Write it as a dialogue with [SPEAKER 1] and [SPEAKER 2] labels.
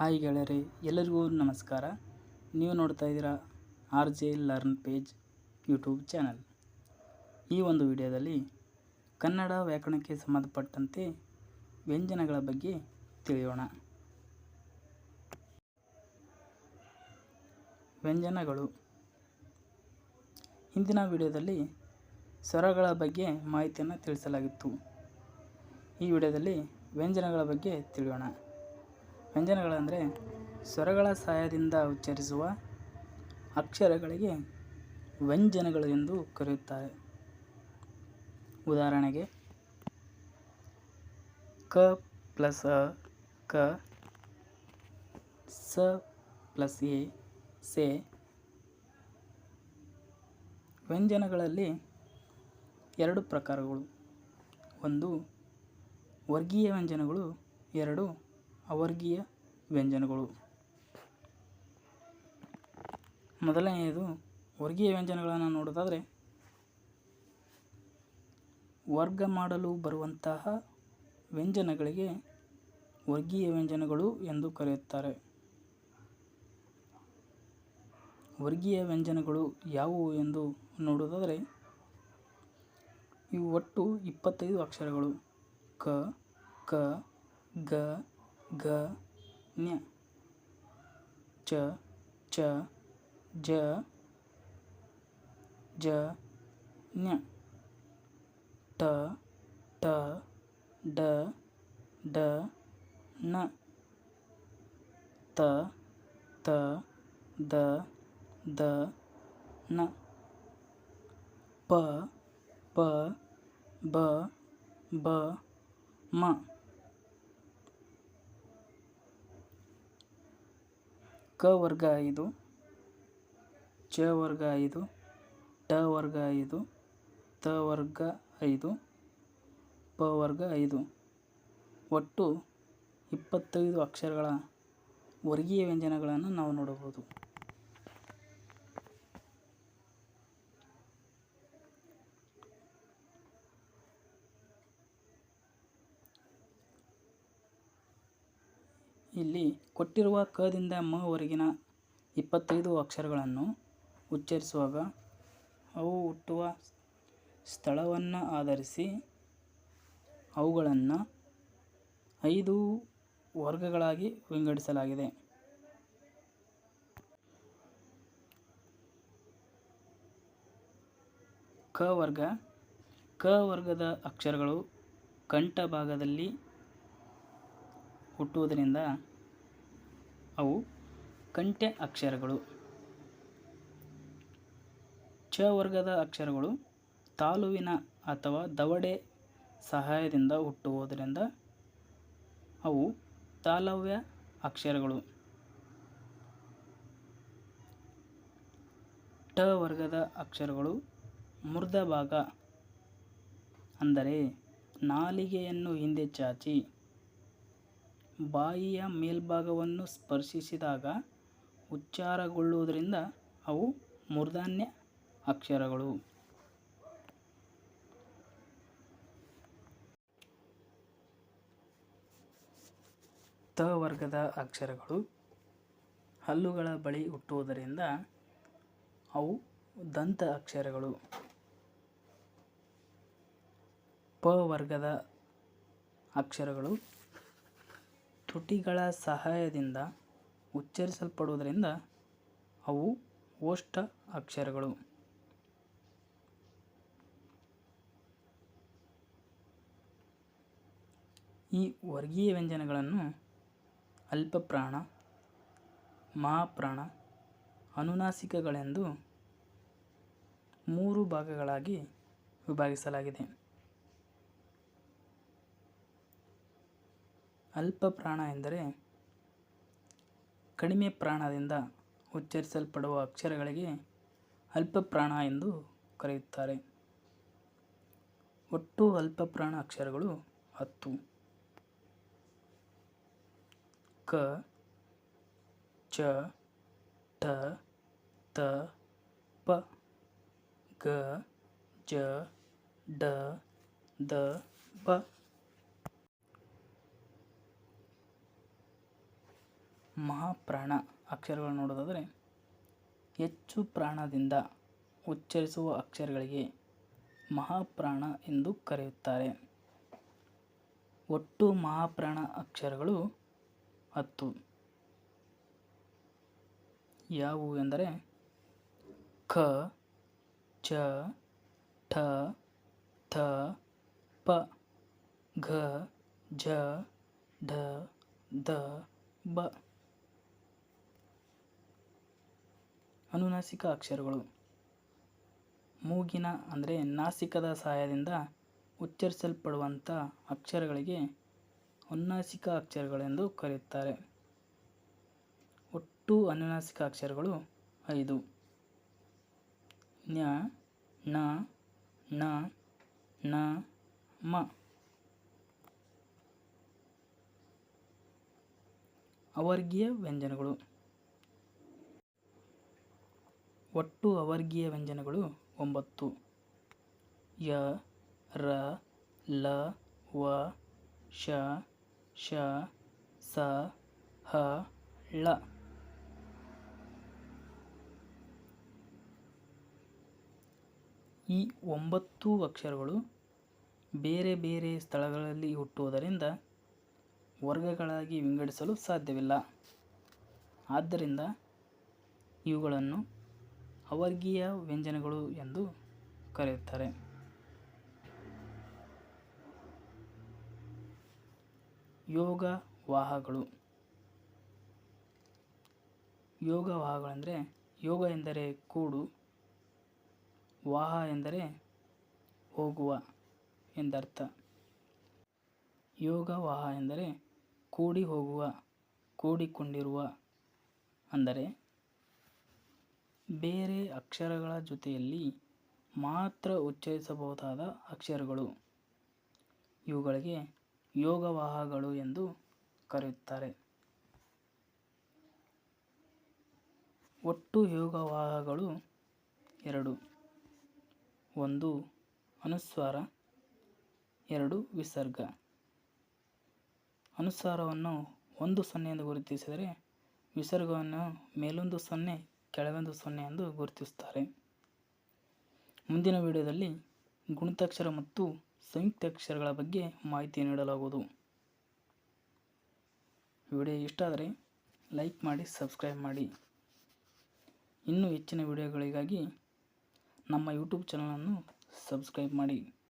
[SPEAKER 1] Hi ಗೆಳೆಯರೆ, ಎಲ್ಲರಿಗೂ ನಮಸ್ಕಾರ. ನೀವು ನೋಡ್ತಾ ಇದ್ದೀರಾ R J learn page YouTube channel. ಈ ಒಂದು ವಿಡಿಯೋದಲ್ಲಿ ಕನ್ನಡ ವ್ಯಾಕರಣಕ್ಕೆ ಸಂಬಂಧಪಟ್ಟಂತೆ ವ್ಯಂಜನಗಳ ಬಗ್ಗೆ ತಿಳಿಯೋಣ. ವ್ಯಂಜನಗಳು. ಹಿಂದಿನ ವಿಡಿಯೋದಲ್ಲಿ ಸ್ವರಗಳ ಬಗ್ಗೆ ಮಾಹಿತಿಯನ್ನು ತಿಳಿಸಲಾಗಿತ್ತು. ಈ ವಿಡಿಯೋದಲ್ಲಿ ವ್ಯಂಜನಗಳ ಬಗ್ಗೆ ತಿಳಿಯೋಣ. ವ್ಯಂಜನಗಳಂದರೆ ಸ್ವರಗಳ ಸಹಾಯದಿಂದ ಉಚ್ಚರಿಸುವ ಅಕ್ಷರಗಳಿಗೆ ವ್ಯಂಜನಗಳು ಎಂದು ಕರೆಯುತ್ತಾರೆ. ಉದಾಹರಣೆಗೆ, ಕ ಪ್ಲಸ್ ಅ, ಕ, ಸ ಪ್ಲಸ್ ಎ, ಸೆ. ವ್ಯಂಜನಗಳಲ್ಲಿ ಎರಡು ಪ್ರಕಾರಗಳು. ಒಂದು ವರ್ಗೀಯ ವ್ಯಂಜನಗಳು, ಎರಡು ಅವರ್ಗೀಯ ವ್ಯಂಜನಗಳು. ಮೊದಲನೆಯದು, ವರ್ಗೀಯ ವ್ಯಂಜನಗಳನ್ನು ನೋಡೋದಾದರೆ, ವರ್ಗ ಮಾಡಲು ಬರುವಂತಹ ವ್ಯಂಜನಗಳಿಗೆ ವರ್ಗೀಯ ವ್ಯಂಜನಗಳು ಎಂದು ಕರೆಯುತ್ತಾರೆ. ವರ್ಗೀಯ ವ್ಯಂಜನಗಳು ಯಾವುವು ಎಂದು ನೋಡೋದಾದರೆ, ಇವು ಒಟ್ಟು ಇಪ್ಪತ್ತೈದು ಅಕ್ಷರಗಳು. ಕ ಕ, ಗ ಗ ನ್ಯ ಚ ಚ ಜ ಜ ನ್ಯ ಟ ಟ ಡ ಡ ನ ತ ತ ದ ದ ನ ಪ ಪ ಬ ಬ ಮ ಕ ವರ್ಗ ಐದು, ಚ ವರ್ಗ ಐದು, ಟ ವರ್ಗ ಐದು, ತ ವರ್ಗ ಐದು, ಪ ವರ್ಗ ಐದು. ಒಟ್ಟು ಇಪ್ಪತ್ತೈದು ಅಕ್ಷರಗಳ ವರ್ಗೀಯ ವ್ಯಂಜನಗಳನ್ನು ನಾವು ನೋಡಬಹುದು. ಇಲ್ಲಿ ಕೊಟ್ಟಿರುವ ಕದಿಂದ ಮವರೆಗಿನ ಇಪ್ಪತ್ತೈದು ಅಕ್ಷರಗಳನ್ನು ಉಚ್ಚರಿಸುವಾಗ ಅವು ಹುಟ್ಟುವ ಸ್ಥಳವನ್ನು ಆಧರಿಸಿ ಅವುಗಳನ್ನು ಐದು ವರ್ಗಗಳಾಗಿ ವಿಂಗಡಿಸಲಾಗಿದೆ. ಕ ವರ್ಗ. ಕ ವರ್ಗದ ಅಕ್ಷರಗಳು ಕಂಠ ಭಾಗದಲ್ಲಿ ಹುಟ್ಟುವುದರಿಂದ ಅವು ಕಂಠ್ಯ ಅಕ್ಷರಗಳು. ಚ ವರ್ಗದ ಅಕ್ಷರಗಳು ತಾಲುವಿನ ಅಥವಾ ದವಡೆ ಸಹಾಯದಿಂದ ಹುಟ್ಟುವುದರಿಂದ ಅವು ತಾಲವ್ಯ ಅಕ್ಷರಗಳು. ಟ ವರ್ಗದ ಅಕ್ಷರಗಳು ಮುರ್ದ ಭಾಗ ಅಂದರೆ ನಾಲಿಗೆಯನ್ನು ಹಿಂದೆ ಚಾಚಿ ಬಾಯಿಯ ಮೇಲ್ಭಾಗವನ್ನು ಸ್ಪರ್ಶಿಸಿದಾಗ ಉಚ್ಚಾರಗೊಳ್ಳುವುದರಿಂದ ಅವು ಮೂರ್ಧನ್ಯ ಅಕ್ಷರಗಳು. ತ ವರ್ಗದ ಅಕ್ಷರಗಳು ಹಲ್ಲುಗಳ ಬಳಿ ಹುಟ್ಟುವುದರಿಂದ ಅವು ದಂತ ಅಕ್ಷರಗಳು. ಪ ವರ್ಗದ ಅಕ್ಷರಗಳು ತುಟಿಗಳ ಸಹಾಯದಿಂದ ಉಚ್ಚರಿಸಲ್ಪಡುವುದರಿಂದ ಅವು ಓಷ್ಟ ಅಕ್ಷರಗಳು. ಈ ವರ್ಗೀಯ ವ್ಯಂಜನಗಳನ್ನು ಅಲ್ಪಪ್ರಾಣ ಮಹಾಪ್ರಾಣ ಅನುನಾಸಿಕಗಳೆಂದು ಮೂರು ಭಾಗಗಳಾಗಿ ವಿಭಾಗಿಸಲಾಗಿದೆ. ಅಲ್ಪ ಪ್ರಾಣ ಎಂದರೆ ಕಡಿಮೆ ಪ್ರಾಣದಿಂದ ಉಚ್ಚರಿಸಲ್ಪಡುವ ಅಕ್ಷರಗಳಿಗೆ ಅಲ್ಪ ಪ್ರಾಣ ಎಂದು ಕರೆಯುತ್ತಾರೆ. ಒಟ್ಟು ಅಲ್ಪ ಪ್ರಾಣ ಅಕ್ಷರಗಳು ಹತ್ತು. ಕ, ಚ ಟ ತ, ಪ, ಗ, ಜ, ಡ, ದ, ಬ. ಮಹಾಪ್ರಾಣ ಅಕ್ಷರಗಳು ನೋಡೋದಾದರೆ ಹೆಚ್ಚು ಪ್ರಾಣದಿಂದ ಉಚ್ಚರಿಸುವ ಅಕ್ಷರಗಳಿಗೆ ಮಹಾಪ್ರಾಣ ಎಂದು ಕರೆಯುತ್ತಾರೆ. ಒಟ್ಟು ಮಹಾಪ್ರಾಣ ಅಕ್ಷರಗಳು ಹತ್ತು. ಯಾವುವು ಎಂದರೆ ಖ, ಚ, ಠ, ಥ, ಪ, ಘ ಝ ಢ ದ ಬ. ಅನುನಾಸಿಕ ಅಕ್ಷರಗಳು. ಮೂಗಿನ ಅಂದರೆ ನಾಸಿಕದ ಸಹಾಯದಿಂದ ಉಚ್ಚರಿಸಲ್ಪಡುವಂಥ ಅಕ್ಷರಗಳಿಗೆ ಅನುನಾಸಿಕ ಅಕ್ಷರಗಳೆಂದು ಕರೆಯುತ್ತಾರೆ. ಒಟ್ಟು ಅನುನಾಸಿಕ ಅಕ್ಷರಗಳು ಐದು. ನ್ಯ ನ ನ ನ, ಮ. ಅವರ್ಗೀಯ ವ್ಯಂಜನಗಳು. ಒಟ್ಟು ಅವರ್ಗೀಯ ವ್ಯಂಜನಗಳು ಒಂಬತ್ತು. ಯ, ರ, ಲ, ವ, ಶ ಶ, ಸ, ಹ, ಳ. ಈ ಒಂಬತ್ತು ಅಕ್ಷರಗಳು ಬೇರೆ ಬೇರೆ ಸ್ಥಳಗಳಲ್ಲಿ ಹುಟ್ಟುವುದರಿಂದ ವರ್ಗಗಳಾಗಿ ವಿಂಗಡಿಸಲು ಸಾಧ್ಯವಿಲ್ಲ. ಆದ್ದರಿಂದ ಇವುಗಳನ್ನು ಅವರ್ಗೀಯ ವ್ಯಂಜನಗಳು ಎಂದು ಕರೆಯುತ್ತಾರೆ. ಯೋಗ ವಾಹಗಳು. ಯೋಗ ವಾಹಗಳೆಂದರೆ ಯೋಗ ಎಂದರೆ ಕೂಡು, ವಾಹ ಎಂದರೆ ಹೋಗುವ ಎಂದರ್ಥ. ಯೋಗ ವಾಹ ಎಂದರೆ ಕೂಡಿ ಹೋಗುವ, ಕೂಡಿಕೊಂಡಿರುವ ಅಂದರೆ ಬೇರೆ ಅಕ್ಷರಗಳ ಜೊತೆಯಲ್ಲಿ ಮಾತ್ರ ಉಚ್ಚರಿಸಬಹುದಾದ ಅಕ್ಷರಗಳು. ಇವುಗಳಿಗೆ ಯೋಗವಾಹಗಳು ಎಂದು ಕರೆಯುತ್ತಾರೆ. ಒಟ್ಟು ಯೋಗವಾಹಗಳು ಎರಡು. ಒಂದು ಅನುಸ್ವಾರ, ಎರಡು ವಿಸರ್ಗ. ಅನುಸ್ವಾರವನ್ನು ಒಂದು ಸೊನ್ನೆ ಎಂದು ಗುರುತಿಸಿದರೆ ವಿಸರ್ಗವನ್ನು ಮೇಲೊಂದು ಸೊನ್ನೆ ಕೆಳಗೊಂದು ಸೊನ್ನೆ ಎಂದು ಗುರುತಿಸುತ್ತಾರೆ. ಮುಂದಿನ ವಿಡಿಯೋದಲ್ಲಿ ಗುಣಿತಾಕ್ಷರ ಮತ್ತು ಸಂಯುಕ್ತಾಕ್ಷರಗಳ ಬಗ್ಗೆ ಮಾಹಿತಿ ನೀಡಲಾಗುವುದು. ವಿಡಿಯೋ ಇಷ್ಟ ಆದರೆ ಲೈಕ್ ಮಾಡಿ, ಸಬ್ಸ್ಕ್ರೈಬ್ ಮಾಡಿ. ಇನ್ನೂ ಹೆಚ್ಚಿನ ವಿಡಿಯೋಗಳಿಗಾಗಿ ನಮ್ಮ ಯೂಟ್ಯೂಬ್ ಚಾನಲನ್ನು ಸಬ್ಸ್ಕ್ರೈಬ್ ಮಾಡಿ.